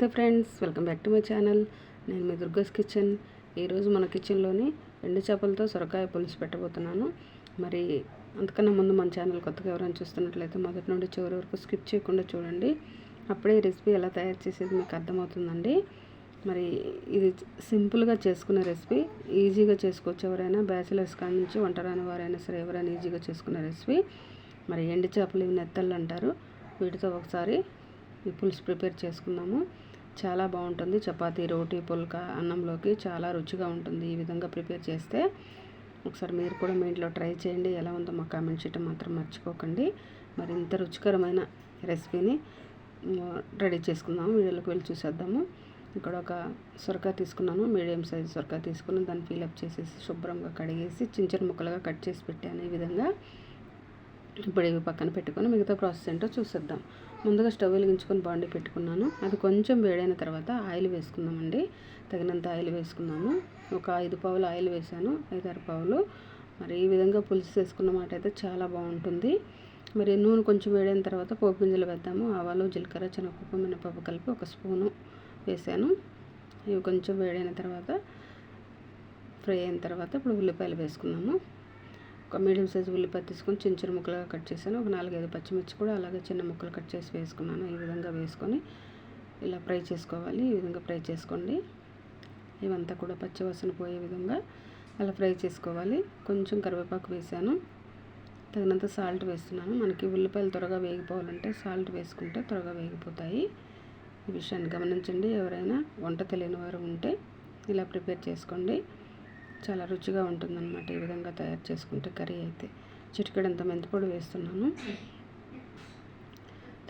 నమస్తే friends welcome back to my channel. నేను మీ దుర్గస్ కిచెన్. ఈరోజు మన కిచెన్లోని ఎండు చేపలతో సొరకాయ పులుసు పెట్టబోతున్నాను. మరి అంతకన్నా ముందు మన ఛానల్ కొత్తగా ఎవరైనా చూస్తున్నట్లయితే మొదటి నుండి చివరి వరకు స్కిప్ చేయకుండా చూడండి. అప్పుడే ఈ రెసిపీ ఎలా తయారు చేసేది మీకు అర్థమవుతుందండి. మరి ఇది సింపుల్గా చేసుకునే రెసిపీ ఈజీగా చేసుకోవచ్చు ఎవరైనా బ్యాచిలర్స్ కాడి నుంచి వంట రాని వారైనా సరే ఎవరైనా ఈజీగా చేసుకునే రెసిపీ. మరి ఎండు చేపలు ఇవి నెత్తళ్ళు అంటారు. వీటితో ఒకసారి ఈ పులుసు ప్రిపేర్ చేసుకుందాము. చాలా బాగుంటుంది. చపాతీ రోటీ పుల్క అన్నంలోకి చాలా రుచిగా ఉంటుంది. ఈ విధంగా ప్రిపేర్ చేస్తే ఒకసారి మీరు కూడా మీ ఇంట్లో ట్రై చేయండి. ఎలా ఉందో మా కామెంట్ చేయటం మాత్రం మర్చిపోకండి. మరి ఇంత రుచికరమైన రెసిపీని రెడీ చేసుకుందాము. వీడియోలోకి వెళ్ళి చూసేద్దాము. ఇక్కడ ఒక సొరకాయ తీసుకున్నాను. మీడియం సైజ్ సొరకాయ తీసుకుని దాన్ని ఫీలప్ చేసేసి శుభ్రంగా కడిగేసి చిన్న చిన్న ముక్కలుగా కట్ చేసి పెట్టాను. ఈ విధంగా ఇప్పుడు ఇవి పక్కన పెట్టుకొని మిగతా ప్రాసెస్ ఏంటో చూసేద్దాం. ముందుగా స్టవ్ వెలిగించుకొని బాండి పెట్టుకున్నాను. అది కొంచెం వేడైన తర్వాత ఆయిల్ వేసుకుందామండి. తగినంత ఆయిల్ వేసుకున్నాము ఒక ఐదు పావులు ఆయిల్ వేసాను ఐదారు పావులు. మరి ఈ విధంగా పులుసు వేసుకున్న మాట అయితే చాలా బాగుంటుంది. మరి నూనె కొంచెం వేడైన తర్వాత పోపు గింజలు వేద్దాము. ఆవాలు జీలకర్ర శనగపప్పు మినపప్పు కలిపి ఒక స్పూను వేసాను ఇవి కొంచెం వేడైన తర్వాత ఫ్రై అయిన తర్వాత ఇప్పుడు ఉల్లిపాయలు వేసుకున్నాము ఒక మీడియం సైజు ఉల్లిపాయ తీసుకొని చిన్న చిన్న ముక్కలుగా కట్ చేశాను. ఒక నాలుగైదు పచ్చిమిర్చి కూడా అలాగే చిన్న ముక్కలు కట్ చేసి వేసుకున్నాను. ఈ విధంగా వేసుకొని ఇలా ఫ్రై చేసుకోవాలి. ఈ విధంగా ఫ్రై చేసుకోండి. ఇవంతా కూడా పచ్చివాసన పోయే విధంగా అలా ఫ్రై చేసుకోవాలి. కొంచెం కరివేపాకు వేసాను తగినంత సాల్ట్ వేస్తున్నాను. మనకి ఉల్లిపాయలు త్వరగా వేగిపోవాలంటే సాల్ట్ వేసుకుంటే త్వరగా వేగిపోతాయి. ఈ విషయాన్ని గమనించండి. ఎవరైనా వంట తెలియని వారు ఉంటే ఇలా ప్రిపేర్ చేసుకోండి. చాలా రుచిగా ఉంటుందన్నమాట ఈ విధంగా తయారు చేసుకుంటే కర్రీ అయితే. చిటికడంతా మెంతిపొడి వేస్తున్నాను.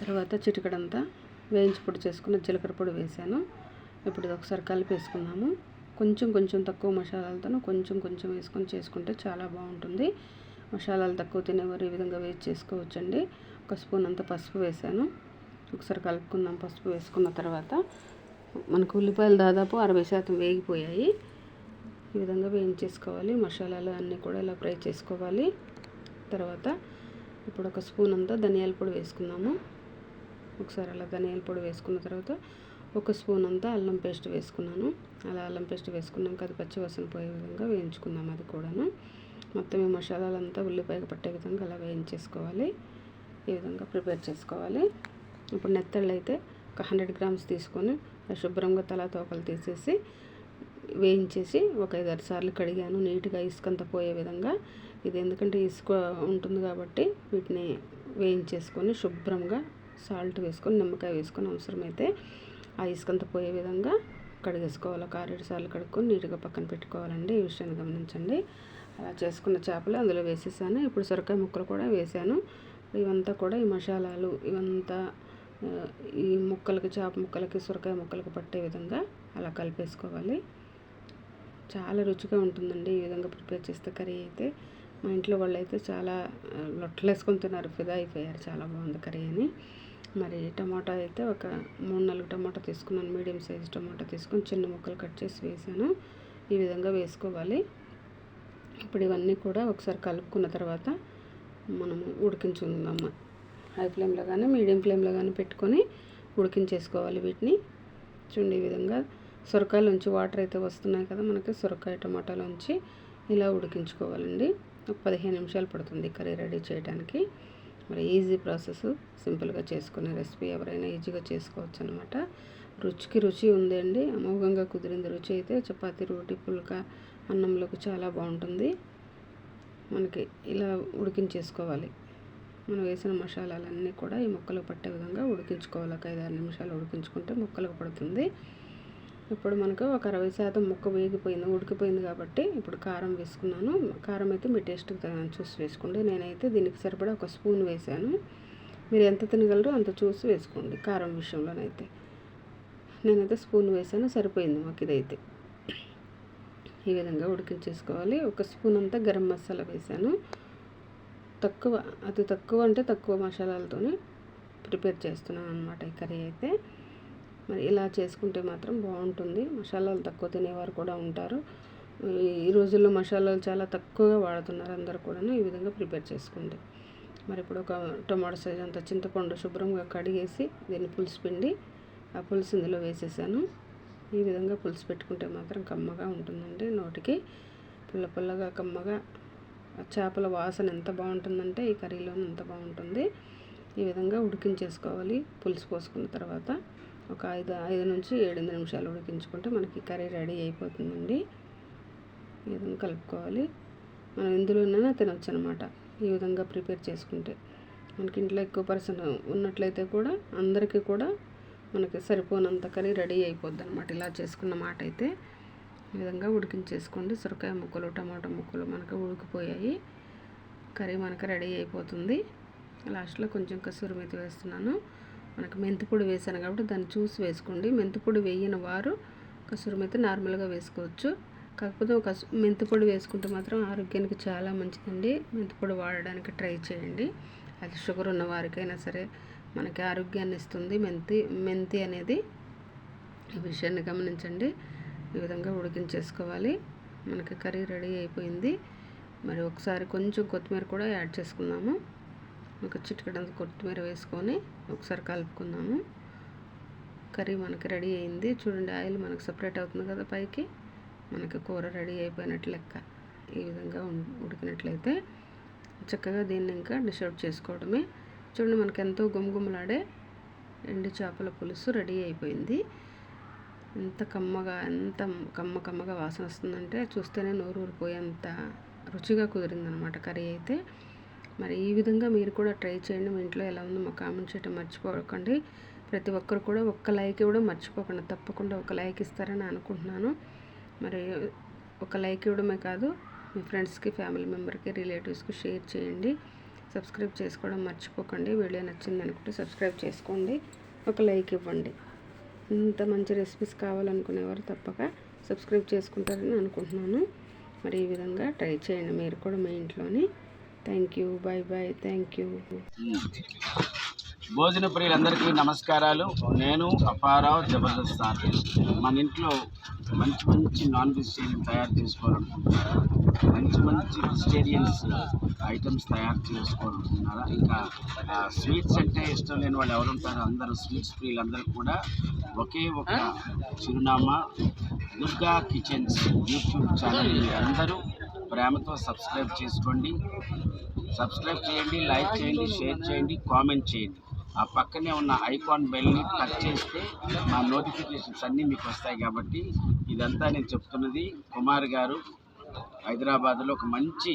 తర్వాత చిటికడంతా వేయించి పొడి చేసుకున్న జీలకర్ర పొడి వేసాను. ఇప్పుడు ఇది ఒకసారి కలిపేసుకున్నాము కొంచెం కొంచెం తక్కువ మసాలాలతో కొంచెం కొంచెం వేసుకొని చేసుకుంటే చాలా బాగుంటుంది. మసాలాలు తక్కువ తినేవారు ఈ విధంగా వేసి చేసుకోవచ్చండి. ఒక స్పూన్ అంత పసుపు వేసాను. ఒకసారి కలుపుకుందాం పసుపు వేసుకున్న తర్వాత. మనకు ఉల్లిపాయలు దాదాపు అరవై శాతం వేగిపోయాయి. ఈ విధంగా వేయించేసుకోవాలి. మసాలాలు అన్నీ కూడా ఇలా ఫ్రై చేసుకోవాలి. తర్వాత ఇప్పుడు ఒక స్పూన్ అంతా ధనియాల పొడి వేసుకుందాము. ఒకసారి అలా ధనియాల పొడి వేసుకున్న తర్వాత ఒక స్పూన్ అంతా అల్లం పేస్ట్ వేసుకున్నాను. అలా అల్లం పేస్ట్ వేసుకున్నాక అది పచ్చివాసన పోయే విధంగా వేయించుకుందాం అది కూడాను. మొత్తం ఈ మసాలాలంతా ఉల్లిపాయకు పట్టే విధంగా అలా వేయించేసుకోవాలి. ఈ విధంగా ప్రిపేర్ చేసుకోవాలి. ఇప్పుడు నెత్తళ్ళు అయితే ఒక హండ్రెడ్ గ్రామ్స్ తీసుకొని శుభ్రంగా తలా తోకలు తీసేసి వేయించేసి ఒక ఐదారు సార్లు కడిగాను. నీట్గా ఇసుకంతా పోయే విధంగా. ఇది ఎందుకంటే ఇసుక ఉంటుంది కాబట్టి వీటిని వేయించేసుకొని శుభ్రంగా సాల్ట్ వేసుకొని నిమ్మకాయ వేసుకొని అవసరమైతే ఆ ఇసుకంతా పోయే విధంగా కడిగేసుకోవాలి. ఒక ఆరేడు సార్లు కడుక్కొని నీట్గా పక్కన పెట్టుకోవాలండి. ఈ విషయాన్ని గమనించండి. అలా చేసుకున్న చేపలు అందులో వేసేసాను. ఇప్పుడు సొరకాయ ముక్కలు కూడా వేసాను. ఇవంతా కూడా ఈ మసాలాలు ఇవంతా ఈ ముక్కలకి చేప ముక్కలకి సొరకాయ ముక్కలకి పట్టే విధంగా అలా కలిపేసుకోవాలి. చాలా రుచిగా ఉంటుందండి ఈ విధంగా ప్రిపేర్ చేస్తే కర్రీ అయితే. మా ఇంట్లో వాళ్ళు అయితే చాలా లొట్టలు వేసుకొని తిన్నారు. ఫిదా అయిపోయారు. చాలా బాగుంది కర్రీ అని. మరి టమాటా అయితే ఒక మూడు నాలుగు టమాటా తీసుకున్నాను. మీడియం సైజ్ టమాటా తీసుకొని చిన్న ముక్కలు కట్ చేసి వేసాను. ఈ విధంగా వేసుకోవాలి. ఇప్పుడు ఇవన్నీ కూడా ఒకసారి కలుపుకున్న తర్వాత మనము ఉడికించుకుందాము. హై ఫ్లేమ్లో కానీ మీడియం ఫ్లేమ్లో కానీ పెట్టుకొని ఉడికించేసుకోవాలి వీటిని. చూడండి ఈ విధంగా సొరకాయలోంచి వాటర్ అయితే వస్తున్నాయి కదా మనకి సొరకాయ టమాటాలోంచి ఇలా ఉడికించుకోవాలండి. ఒక పదిహేను నిమిషాలు పడుతుంది కర్రీ రెడీ చేయడానికి. మరి ఈజీ ప్రాసెస్ సింపుల్గా చేసుకునే రెసిపీ ఎవరైనా ఈజీగా చేసుకోవచ్చు అనమాట రుచికి రుచి ఉంది అండి. అమోఘంగా కుదిరింది రుచి అయితే చపాతీ రోటి పుల్క అన్నంలోకి చాలా బాగుంటుంది. మనకి ఇలా ఉడికించేసుకోవాలి. మనం వేసిన మసాలాలన్నీ కూడా ఈ మొక్కలు పట్టే విధంగా ఉడికించుకోవాలి. ఒక ఐదు ఆరు నిమిషాలు ఉడికించుకుంటే మొక్కలకు పడుతుంది. ఇప్పుడు మనకు ఒక అరవై శాతం ముక్క వేగిపోయింది ఉడికిపోయింది కాబట్టి ఇప్పుడు కారం వేసుకున్నాను. కారం అయితే మీ టేస్ట్కి చూసి వేసుకోండి. నేనైతే దీనికి సరిపడా ఒక స్పూన్ వేశాను. మీరు ఎంత తినగలరో అంత చూసి వేసుకోండి కారం విషయంలోనైతే. నేనైతే స్పూన్ వేసాను సరిపోయింది మాకు ఇదైతే. ఈ విధంగా ఉడికించేసుకోవాలి. ఒక స్పూన్ అంతా గరం మసాలా వేసాను తక్కువ అతి తక్కువ అంటే తక్కువ మసాలాలతోనే ప్రిపేర్ చేస్తున్నాను అనమాట ఈ కర్రీ అయితే. మరి ఇలా చేసుకుంటే మాత్రం బాగుంటుంది. మసాలాలు తక్కువ తినేవారు కూడా ఉంటారు. ఈ రోజుల్లో మసాలాలు చాలా తక్కువగా వాడుతున్నారు అందరు కూడా ఈ విధంగా ప్రిపేర్ చేసుకోండి మరి ఇప్పుడు ఒక టమాటో సైజ్ అంత చింతపండు శుభ్రంగా కడిగేసి దీన్ని పులుసు పిండి ఆ పులుసు ఇందులో వేసేసాను. ఈ విధంగా పులుసు పెట్టుకుంటే మాత్రం కమ్మగా ఉంటుందండి నోటికి. పుల్ల పుల్లగా కమ్మగా ఆ చేపల వాసన ఎంత బాగుంటుందంటే ఈ కర్రీలోనే ఎంత బాగుంటుంది. ఈ విధంగా ఉడికించేసుకోవాలి. పులుసు పోసుకున్న తర్వాత ఒక ఐదు ఐదు నుంచి ఏడు నిమిషాలు ఉడికించుకుంటే మనకి కర్రీ రెడీ అయిపోతుందండి. ఈ విధంగా కలుపుకోవాలి. మనం ఎందులోనైనా తినొచ్చు అనమాట ఈ విధంగా ప్రిపేర్ చేసుకుంటే. మనకి ఇంట్లో ఎక్కువ పర్సన్ ఉన్నట్లయితే కూడా అందరికీ కూడా మనకి సరిపోనంత కర్రీ రెడీ అయిపోద్ది అనమాట ఇలా చేసుకున్న మాట అయితే ఈ విధంగా ఉడికించేసుకోండి. సొరకాయ ముక్కలు టమాటా ముక్కలు మనకు ఉడికిపోయాయి. కర్రీ మనకు రెడీ అయిపోతుంది. లాస్ట్లో కొంచెం కసూరి మెతి వేస్తున్నాను. మనకు మెంతిపొడి వేసాను కాబట్టి దాన్ని చూసి వేసుకోండి. మెంతిపొడి వేయని వారు కసూరి మెతి నార్మల్గా వేసుకోవచ్చు. కాకపోతే ఒక మెంతిపొడి వేసుకుంటే మాత్రం ఆరోగ్యానికి చాలా మంచిదండి. మెంతిపొడి వాడడానికి ట్రై చేయండి. అది షుగర్ ఉన్న వారికైనా సరే మనకి ఆరోగ్యాన్ని ఇస్తుంది. మెంతి మెంతి అనేది ఈ విషయాన్ని గమనించండి. ఈ విధంగా ఉడికించేసుకోవాలి. మనకి కర్రీ రెడీ అయిపోయింది. మరి ఒకసారి కొంచెం కొత్తిమీర కూడా యాడ్ చేసుకుందాము. ఒక చిటికడంత కొత్తిమీర వేసుకొని ఒకసారి కలుపుకుందాము. కర్రీ మనకి రెడీ అయింది. చూడండి ఆయిల్ మనకు సపరేట్ అవుతుంది కదా పైకి. మనకి కూర రెడీ అయిపోయినట్లు లెక్క ఈ విధంగా ఉడికినట్లయితే చక్కగా దీన్ని ఇంకా డిషౌట్ చేసుకోవడమే. చూడండి మనకి ఎంతో గుమగుమలాడే ఎండు చేపల పులుసు రెడీ అయిపోయింది. ఎంత కమ్మగా ఎంత కమ్మ కమ్మగా వాసన వస్తుందంటే చూస్తేనే నోరు ఊరిపోయేంత రుచిగా కుదిరిందనమాట కర్రీ అయితే. మరి ఈ విధంగా మీరు కూడా ట్రై చేయండి. మీ ఇంట్లో ఎలా ఉందో మా కామెంట్ చేయడం మర్చిపోకండి. ప్రతి ఒక్కరు కూడా ఒక్క లైక్ ఇవ్వడం మర్చిపోకండి. తప్పకుండా ఒక లైక్ ఇస్తారని అనుకుంటున్నాను. మరి ఒక లైక్ ఇవ్వడమే కాదు మీ ఫ్రెండ్స్కి ఫ్యామిలీ మెంబర్కి రిలేటివ్స్కి షేర్ చేయండి. సబ్స్క్రైబ్ చేసుకోవడం మర్చిపోకండి. వీడియో నచ్చింది అనుకుంటే సబ్స్క్రైబ్ చేసుకోండి. ఒక లైక్ ఇవ్వండి. ఇంత మంచి రెసిపీస్ కావాలనుకునేవారు తప్పక సబ్స్క్రైబ్ చేసుకుంటారని అనుకుంటున్నాను. మరి ఈ విధంగా ట్రై చేయండి. మీరు కూడా మీ ఇంట్లోని thank you bye bye thank you భోజన ప్రియులందరికీ నమస్కారాలు. నేను అపారావు జబర్దస్త్ ఆర్టిస్ట్ మన ఇంట్లో మంచి మంచి నాన్ వెజిటేరియన్ తయారు చేసుకోవాలనుకుంటున్నారా? మంచి మంచి వెజిటేరియన్స్ ఐటమ్స్ తయారు చేసుకోవాలనుకుంటున్నారా? ఇంకా స్వీట్స్ అంటే ఇష్టం లేని వాళ్ళు ఎవరు ఉంటారో అందరూ స్వీట్స్ ప్రియులందరూ కూడా ఒకే ఒక చిరునామా దుర్గా కిచెన్స్ యూట్యూబ్ ఛానల్. అందరూ ప్రేమతో సబ్స్క్రైబ్ చేసుకోండి. సబ్స్క్రైబ్ చేయండి లైక్ చేయండి షేర్ చేయండి కామెంట్ చేయండి. ఆ పక్కనే ఉన్న ఐకాన్ బెల్ని టచ్ చేస్తే మా నోటిఫికేషన్స్ అన్నీ మీకు వస్తాయి కాబట్టి ఇదంతా నేను చెప్తున్నది. కుమార్ గారు హైదరాబాద్లో ఒక మంచి